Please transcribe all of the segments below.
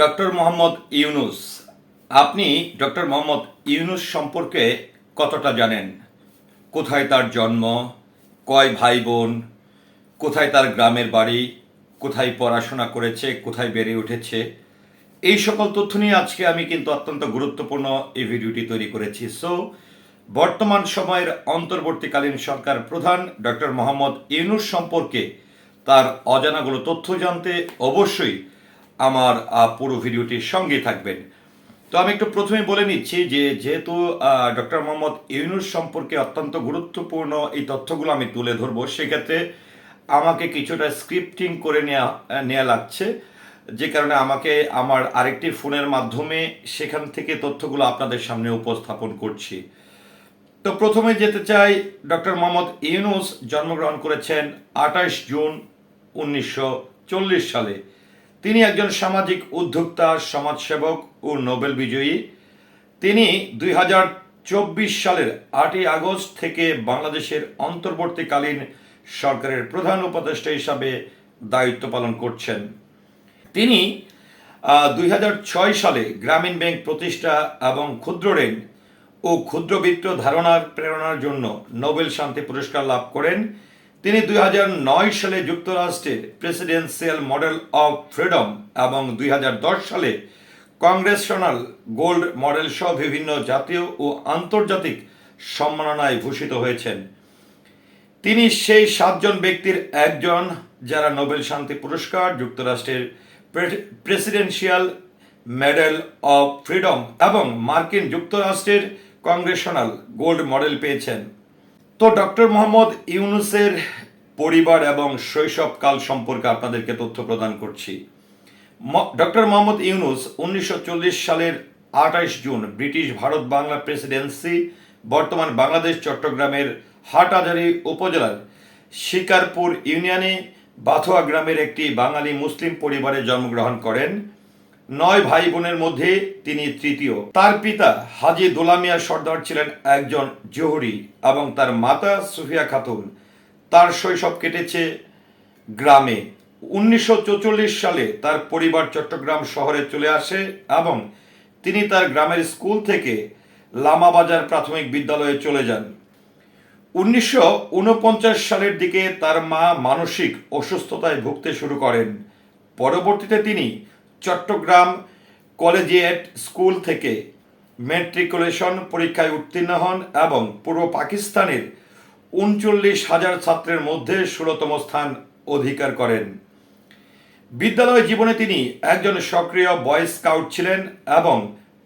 Doctor Mohammad Yunus. আপনি doctor Mohammad Yunus সম্পর্কে কতটা জানেন? কোথায় তার জন্ম? কয় ভাই বোন কোথায় তার গ্রামের বাড়ি? কোথায় পড়াশোনা করেছে? কোথায় বেড়ে উঠেছে? এই সকল তথ্য নিয়ে আজকে আমি কিন্তু অত্যন্ত গুরুত্বপূর্ণ এই ভিডিওটি তৈরি করেছি। সো বর্তমান সময়ের অন্তর্বর্তীকালীন সরকার প্রধান ডক্টর মোহাম্মদ ইউনুস সম্পর্কে তার অজানাগুলো তথ্য জানতে অবশ্যই আমার পুরো ভিডিওটির সঙ্গে থাকবেন। তো আমি একটু প্রথমে বলে নিচ্ছি যে, যেহেতু ডক্টর মোহাম্মদ ইউনুস সম্পর্কে অত্যন্ত গুরুত্বপূর্ণ এই তথ্যগুলো আমি তুলে ধরবো, সেক্ষেত্রে আমাকে কিছুটা স্ক্রিপ্টিং করে নেওয়া নেওয়া লাগছে। যে কারণে আমাকে আমার আরেকটি ফোনের মাধ্যমে সেখান থেকে তথ্যগুলো আপনাদের সামনে উপস্থাপন করছি। তো প্রথমে যেতে চাই, ডক্টর মোহাম্মদ ইউনুস জন্মগ্রহণ করেছেন আঠাশ জুন উনিশশো চল্লিশ সালে। তিনি একজন সামাজিক উদ্যোক্তা, সমাজসেবক ও নোবেল বিজয়ী। তিনি দুই হাজার চব্বিশ সালের আটই আগস্ট থেকে বাংলাদেশের অন্তর্বর্তীকালীন সরকারের প্রধান উপদেষ্টা হিসাবে দায়িত্ব পালন করছেন। তিনি দুই হাজার ছয় সালে গ্রামীণ ব্যাংক প্রতিষ্ঠা এবং ক্ষুদ্র ঋণ ও ক্ষুদ্রবিত্ত ধারণার প্রেরণার জন্য নোবেল শান্তি পুরস্কার লাভ করেন। তিনি দুই হাজার নয় সালে যুক্তরাষ্ট্রে প্রেসিডেন্সিয়াল মডেল অফ ফ্রিডম এবং দুই হাজার দশ সালে কংগ্রেসনাল গোল্ড মডেল সহ বিভিন্ন জাতীয় ও আন্তর্জাতিক সম্মাননায় ভূষিত হয়েছেন। তিনি সেই সাতজন ব্যক্তির একজন, যারা নোবেল শান্তি পুরস্কার, যুক্তরাষ্ট্রের প্রেসিডেন্সিয়াল মেডেল অফ ফ্রিডম এবং মার্কিন যুক্তরাষ্ট্রের কংগ্রেশনাল গোল্ড মডেল পেয়েছেন। তো ডক্টর মোহাম্মদ ইউনুসের পরিবার এবং শৈশবকাল সম্পর্কে আপনাদেরকে তথ্য প্রদান করছি। ডক্টর মোহাম্মদ ইউনুস উনিশশো চল্লিশ সালের আঠাইশ June British Bharat Bangla presidency, বর্তমান বাংলাদেশ চট্টগ্রামের হাটহাজারী উপজেলার শিকারপুর ইউনিয়নে বাথোয়া গ্রামের একটি বাঙালি মুসলিম পরিবারে জন্মগ্রহণ করেন। নয় ভাই বোনের মধ্যে তিনি তৃতীয়। তার পিতা হাজি দোলামিয়া সর্দার ছিলেন একজন জহুরি এবং তার মাতা সুফিয়া খাতুন। তার শৈশব কেটেছে গ্রামে। উনিশশো সালে তার পরিবার চট্টগ্রাম শহরে চলে আসে এবং তিনি তার গ্রামের স্কুল থেকে লামাবাজার প্রাথমিক বিদ্যালয়ে চলে যান। উনিশশো ঊনপঞ্চাশ সালের দিকে তার মা মানসিক অসুস্থতায় ভুগতে শুরু করেন। পরবর্তীতে তিনি চট্টগ্রাম কলেজিয়েট স্কুল থেকে ম্যাট্রিকুলেশন পরীক্ষায় উত্তীর্ণ হন এবং পূর্ব পাকিস্তানের উনচল্লিশ হাজার ছাত্রের মধ্যে ষোলতম স্থান অধিকার করেন। বিদ্যালয় জীবনে তিনি একজন সক্রিয় বয় স্কাউট ছিলেন এবং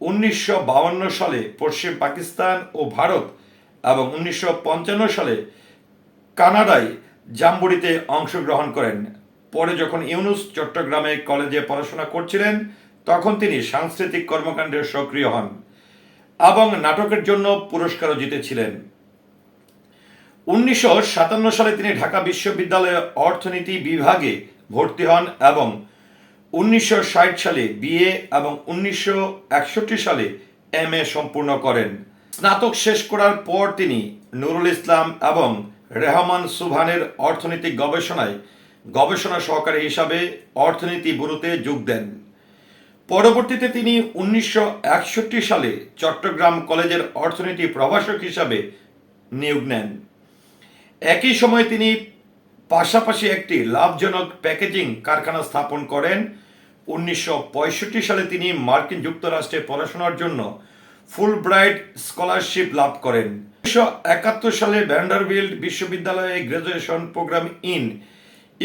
উনিশশো সালে পশ্চিম পাকিস্তান ও ভারত এবং উনিশশো পঞ্চান্ন সালে কানাডায় জাম্বুরিতে অংশগ্রহণ করেন। পরে যখন ইউনুস চট্টগ্রামে কলেজে পড়াশোনা করছিলেন, তখন তিনি সাংস্কৃতিক কর্মকাণ্ডে সক্রিয় হন এবং নাটকের জন্য পুরস্কারও জিতেছিলেন। উনিশশো সাতান্ন সালে তিনি ঢাকা বিশ্ববিদ্যালয়ে অর্থনীতি বিভাগে ভর্তি হন এবং উনিশশো ষাট সালে বিএ এবং উনিশশো একষট্টি সালে এম এ সম্পূর্ণ করেন। স্নাতক শেষ করার পর তিনি নুরুল ইসলাম এবং রেহমান সুবহানের অর্থনৈতিক গবেষণায় গবেষণা সহকারী হিসাবে অর্থনীতি ব্যুরোতে যোগ দেন। পরবর্তীতে তিনি উনিশশো একষট্টি সালে চট্টগ্রাম কলেজের অর্থনীতি প্রভাষক হিসাবে নিয়োগ নেন। একই সময় তিনি পাশাপাশি একটি লাভজনক প্যাকেজিং কারখানা স্থাপন করেন। উনিশশো পঁয়ষট্টি সালে তিনি মার্কিন যুক্তরাষ্ট্রে পড়াশোনার জন্য ফুল ব্রাইট স্কলারশিপ লাভ করেন। উনিশশো একাত্তর সালে ভ্যান্ডারবিল্ড বিশ্ববিদ্যালয়ে graduation program in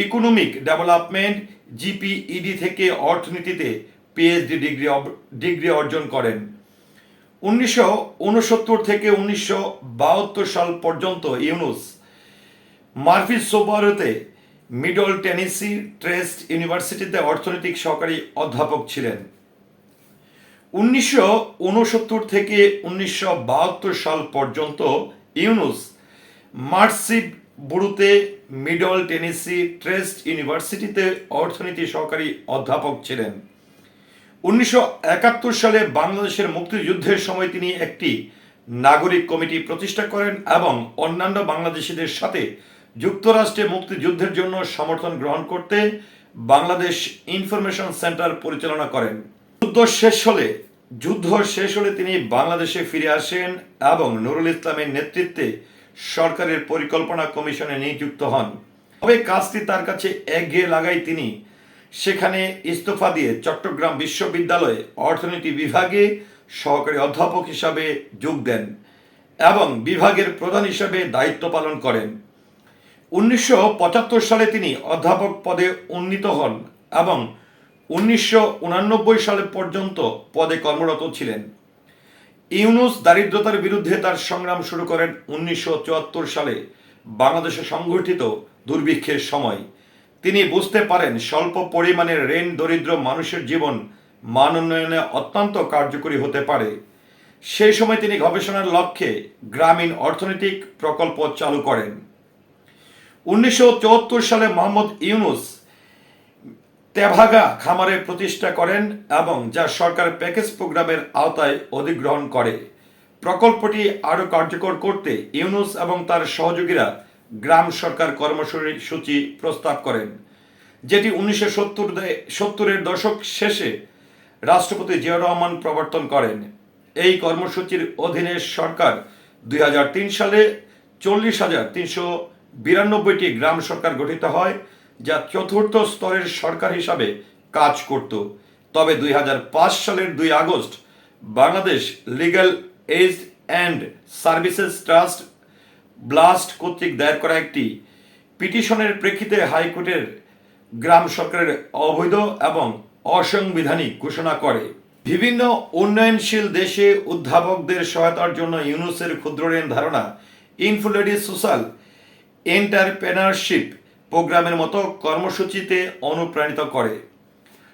economic development GPED থেকে অর্থনীতিতে পিএইচডি ডিগ্রি ডিগ্রি অর্জন করেন। উনিশশো উনসত্তর থেকে উনিশশো বাহাত্তর সাল পর্যন্ত ইউনুস মার্ফিস সোবারোতে মিডল টেনিসি ট্রেস্ট ইউনিভার্সিটিতে অর্থনৈতিক সহকারী অধ্যাপক ছিলেন। উনিশশো উনসত্তর থেকে উনিশশো বাহাত্তর সাল পর্যন্ত ইউনুস মার্সিপ বুড়ুতে মিডল টেনিসি ট্রেস্ট ইউনিভার্সিটিতে অর্থনীতি সহকারী অধ্যাপক ছিলেন। উনিশশো একাত্তর সালে বাংলাদেশের মুক্তিযুদ্ধের সময় তিনি একটি নাগরিক কমিটি প্রতিষ্ঠা করেন এবং অন্যান্য বাংলাদেশিদের সাথে যুক্তরাষ্ট্রে মুক্তিযুদ্ধের জন্য সমর্থন গ্রহণ করতে বাংলাদেশ ইনফরমেশন সেন্টার পরিচালনা করেন। যুদ্ধ শেষ হলে, যুদ্ধ শেষ হলে তিনি বাংলাদেশে ফিরে আসেন এবং নুরুল ইসলামের নেতৃত্বে সরকারের পরিকল্পনা কমিশনে নিযুক্ত হন। তবে কাজটি তার কাছে এগিয়ে লাগাই তিনি। সেখানে ইস্তফা দিয়ে চট্টগ্রাম বিশ্ববিদ্যালয়ে অর্থনীতি বিভাগে সহকারী অধ্যাপক হিসাবে যোগ দেন এবং বিভাগের প্রধান হিসাবে দায়িত্ব পালন করেন। উনিশশো পঁচাত্তর সালে তিনি অধ্যাপক পদে উন্নীত হন এবং উনিশশো সালে পর্যন্ত পদে কর্মরত ছিলেন। ইউনুস দারিদ্রতার বিরুদ্ধে তার সংগ্রাম শুরু করেন উনিশশো চুয়াত্তর সালে, বাংলাদেশে সংঘটিত দুর্ভিক্ষের সময়। তিনি বুঝতে পারেন স্বল্প পরিমাণের ঋণ দরিদ্র মানুষের জীবন মান উন্নয়নে অত্যন্ত কার্যকরী হতে পারে। সেই সময় তিনি গবেষণার লক্ষ্যে গ্রামীণ অর্থনৈতিক প্রকল্প চালু করেন। উনিশশো চুয়াত্তর সালে মোহাম্মদ ইউনুস তেভাগা খামারে প্রতিষ্ঠা করেন এবং যা সরকার প্যাকেজ প্রোগ্রামের আওতায় অধিগ্রহণ করে। প্রকল্পটি আরও কার্যকর করতে ইউনুস এবং তার সহযোগীরা গ্রাম সরকার কর্মসূচি প্রস্তাব করেন, যেটি উনিশশো সত্তর সত্তরের দশক শেষে রাষ্ট্রপতি জিয়া রহমান প্রবর্তন করেন। এই কর্মসূচির অধীনে সরকার দুই হাজার তিন সালে চল্লিশ হাজার তিনশো বিরানব্বইটি গ্রাম সরকার গঠিত হয় যা চতুর্থ স্তরের সরকার হিসাবে কাজ করত। তবে দুই হাজার পাঁচ সালের দুই August Bangladesh legal aid and services trust BLAST কর্তৃক দায়ের করা একটি পিটিশনের প্রেক্ষিতে হাইকোর্টের গ্রাম সরকারের অবৈধ এবং অসাংবিধানিক ঘোষণা করে। বিভিন্ন উন্নয়নশীল দেশে উদ্ভাবকদের সহায়তার জন্য ইউনুসের ক্ষুদ্র ঋণ ধারণা ইনফুলেডি সোশ্যাল এন্টারপ্রেনারশিপ প্রোগ্রামের মতো কর্মসূচিতে অনুপ্রাণিত করে।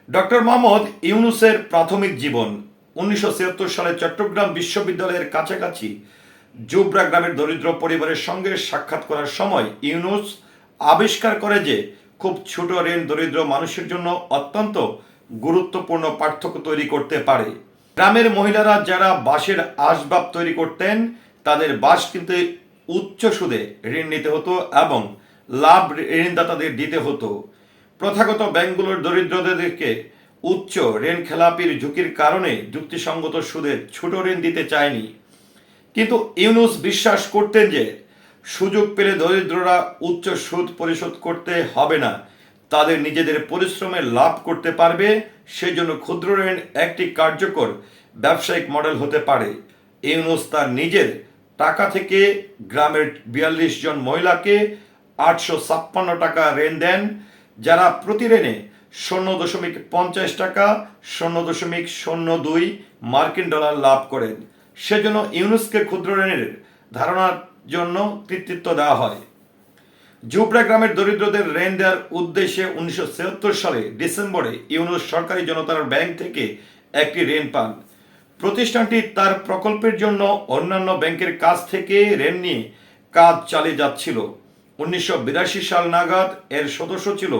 ডক্টর মোহাম্মদ ইউনুসের প্রাথমিক জীবন উনিশশো সালে চট্টগ্রাম বিশ্ববিদ্যালয়ের কাছাকাছি জুবরা গ্রামের দরিদ্র পরিবারের সঙ্গে সাক্ষাৎ করার সময় ইউনুস আবিষ্কার করে যে খুব ছোট ঋণ দরিদ্র মানুষের জন্য অত্যন্ত গুরুত্বপূর্ণ পার্থক্য তৈরি করতে পারে। গ্রামের মহিলারা যারা বাঁশের আসবাব তৈরি করতেন, তাদের বাঁশ কিনতে উচ্চ সুদে ঋণ নিতে হতো এবং লাভ ঋণদাতাদের দিতে হতো। প্রথাগত ব্যাংকগুলোর দরিদ্রদেরকে উচ্চ ঋণ খেলাপির ঝুঁকির কারণে যুক্তিসঙ্গত সুদে ছোট ঋণ দিতে চায়নি। কিন্তু ইউনুস বিশ্বাস করতেন যে, সুযোগ পেলে দরিদ্ররা উচ্চ সুদ পরিশোধ করতে হবে না। তাদের নিজেদের পরিশ্রমে লাভ করতে পারবে সেই জন্য ক্ষুদ্র ঋণ একটি কার্যকর ব্যবসায়িক মডেল হতে পারে। ইউনুস তার নিজের টাকা থেকে গ্রামের বিয়াল্লিশ জন মহিলাকে আটশো ছাপ্পান্ন টাকা ঋণ দেন, যারা প্রতি ঋণে শূন্য দশমিক পঞ্চাশ টাকা, শূন্য দশমিক শূন্য দুই মার্কিন ডলার লাভ করেন। সেজন্য ইউনুসকে ক্ষুদ্র ঋণের ধারণার জন্য কৃতিত্ব দেওয়া হয়। জুবরা গ্রামের দরিদ্রদের ঋণ দেওয়ার উদ্দেশ্যে উনিশশো সালে ডিসেম্বরে ইউনুস সরকারি জনতার ব্যাংক থেকে একটি ঋণ পান। প্রতিষ্ঠানটি তার প্রকল্পের জন্য অন্যান্য ব্যাংকের কাছ থেকে ঋণ নিয়ে কাজ চালিয়ে যাচ্ছিল। উনিশশো বিরাশি সাল নাগাদ এর সদস্য ছিল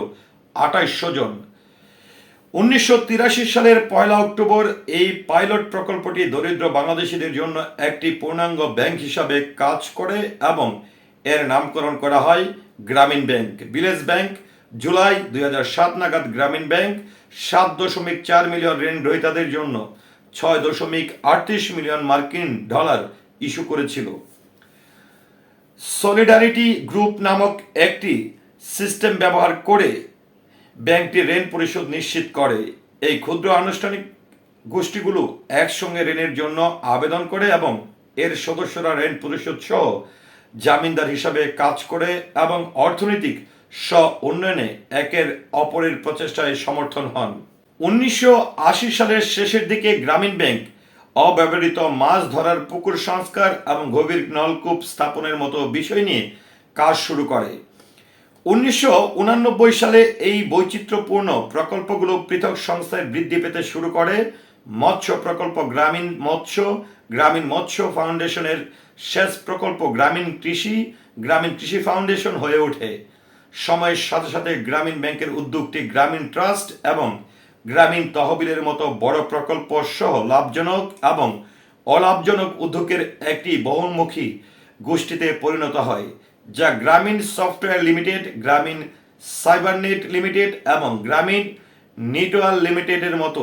আঠাইশশো জন। উনিশশো তিরাশি সালের পয়লা অক্টোবর এই পাইলট প্রকল্পটি দরিদ্র বাংলাদেশিদের জন্য একটি পূর্ণাঙ্গ ব্যাংক হিসাবে কাজ করে এবং এর নামকরণ করা হয় গ্রামীণ ব্যাংক। ভিলেজ ব্যাংক, জুলাই দুই সাত নাগাদ গ্রামীণ ব্যাংক, সাত দশমিক চার মিলিয়ন ঋণ গ্রহীতাদের জন্য ছয় দশমিক আটত্রিশ মিলিয়ন মার্কিন ডলার ইস্যু করেছিল। সলিডারিটি গ্রুপ নামক একটি সিস্টেম ব্যবহার করে ব্যাংকটি ঋণ পরিশোধ নিশ্চিত করে। এই ক্ষুদ্র আনুষ্ঠানিক গোষ্ঠীগুলো একসঙ্গে ঋণের জন্য আবেদন করে এবং এর সদস্যরা ঋণ পরিশোধ সহ জামিনদার হিসাবে কাজ করে এবং অর্থনৈতিক স্ব উন্নয়নে একের অপরের প্রচেষ্টায় সমর্থন হন। উনিশশো আশি সালের শেষের দিকে গ্রামীণ ব্যাংক অব্যবহৃত মাছ ধরার পুকুর সংস্কার এবং গভীর নলকূপ স্থাপনের মতো বিষয় নিয়ে কাজ শুরু করে। উনিশশো সালে এই বৈচিত্র্যপূর্ণ প্রকল্পগুলো পৃথক সংস্থায় বৃদ্ধি পেতে শুরু করে। মৎস্য প্রকল্প গ্রামীণ মৎস্য গ্রামীণ মৎস্য ফাউন্ডেশনের শেষ প্রকল্প গ্রামীণ কৃষি গ্রামীণ কৃষি ফাউন্ডেশন হয়ে ওঠে। সময়ের সাথে সাথে গ্রামীণ ব্যাংকের উদ্যোগটি গ্রামীণ ট্রাস্ট এবং গ্রামীণ তহবিলের মতো বড় প্রকল্প সহ লাভজনক এবং অলাভজনক উদ্যোগের একটি বহুমুখী গোষ্ঠীতে পরিণত হয়, যা গ্রামীণ সফটওয়্যার লিমিটেড, গ্রামীণ সাইবারনেট লিমিটেড এবং গ্রামীণ নিটওয়াল লিমিটেডের মতো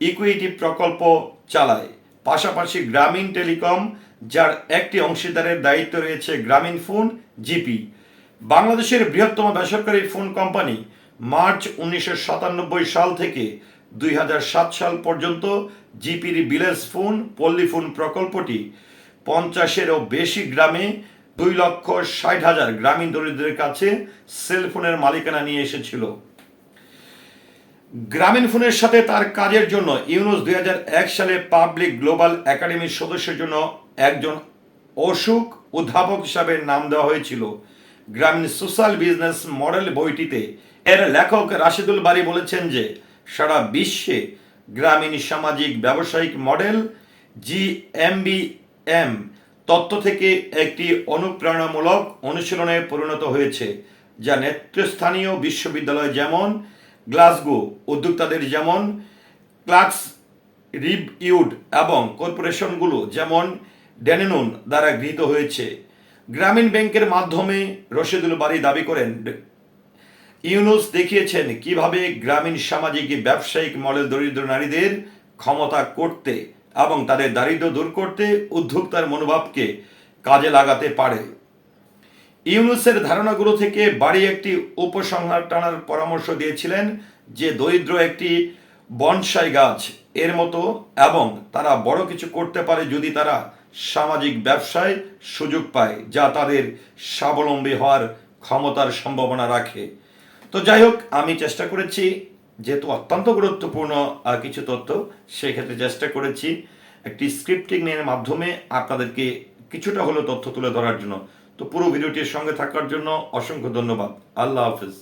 ইকুইটি প্রকল্প চালায়। পাশাপাশি গ্রামীণ টেলিকম, যার একটি অংশীদারের দায়িত্ব রয়েছে গ্রামীণ ফোন, জিপি। বাংলাদেশের বৃহত্তম বেসরকারি ফোন কোম্পানি মার্চ উনিশশো সাতানব্বই সাল থেকে দুই হাজার সাত সাল পর্যন্ত জিপির বিলেস ফোন, পল্লী ফোন প্রকল্পটি পঞ্চাশেরও বেশি গ্রামে দুই লক্ষ ষাট হাজার গ্রামীণ দরিদ্রের কাছে সেলফোনের মালিকানা নিয়ে এসেছিল। গ্রামীণ ফোনের সাথে তার কাজের জন্য ইউনুস দুই সালে পাবলিক গ্লোবাল একাডেমির সদস্যের জন্য একজন অসুখ উদ্ভাবক হিসাবে নাম দেওয়া হয়েছিল। গ্রামীণ সোশ্যাল বিজনেস মডেল বইটিতে এর লেখক রাশিদুল বারি বলেছেন যে, সারা বিশ্বে গ্রামীণ সামাজিক ব্যবসায়িক মডেল জি এম এম তত্ত্ব থেকে একটি অনুপ্রেরণামূলক অনুশীলনে পরিণত হয়েছে, যা নেতৃস্থানীয় বিশ্ববিদ্যালয় যেমন, গ্লাসগো উদ্যোক্তাদের যেমন, ক্লার্কস রিভিউড এবং কর্পোরেশনগুলো যেমন ড্যানেনুন দ্বারা গৃহীত হয়েছে। গ্রামীণ ব্যাংকের মাধ্যমে রশিদুল বারি দাবি করেন ইউনুস দেখিয়েছেন কীভাবে গ্রামীণ সামাজিক ব্যবসায়িক মডেল দরিদ্র নারীদের ক্ষমতা করতে এবং তাদের দারিদ্র্য দূর করতে উদ্যোক্তার মনোভাবকে কাজে লাগাতে পারে। ইউনুসের ধারণাগুলো থেকে বাড়ি একটি উপসংহার টানার পরামর্শ দিয়েছিলেন যে দরিদ্র একটি বনসাই গাছ, এর মতো এবং তারা বড় কিছু করতে পারে যদি তারা সামাজিক ব্যবসায় সুযোগ পায়, যা তাদের স্বাবলম্বী হওয়ার ক্ষমতার সম্ভাবনা রাখে। তো যাই হোক, আমি চেষ্টা করেছি, যেহেতু অত্যন্ত গুরুত্বপূর্ণ কিছু তথ্য, সেক্ষেত্রে চেষ্টা করেছি একটি স্ক্রিপ্টিং এর মাধ্যমে আপনাদেরকে কিছুটা হলো তথ্য তুলে ধরার জন্য। তো পুরো ভিডিওটির সঙ্গে থাকার জন্য অসংখ্য ধন্যবাদ। আল্লাহ হাফিজ।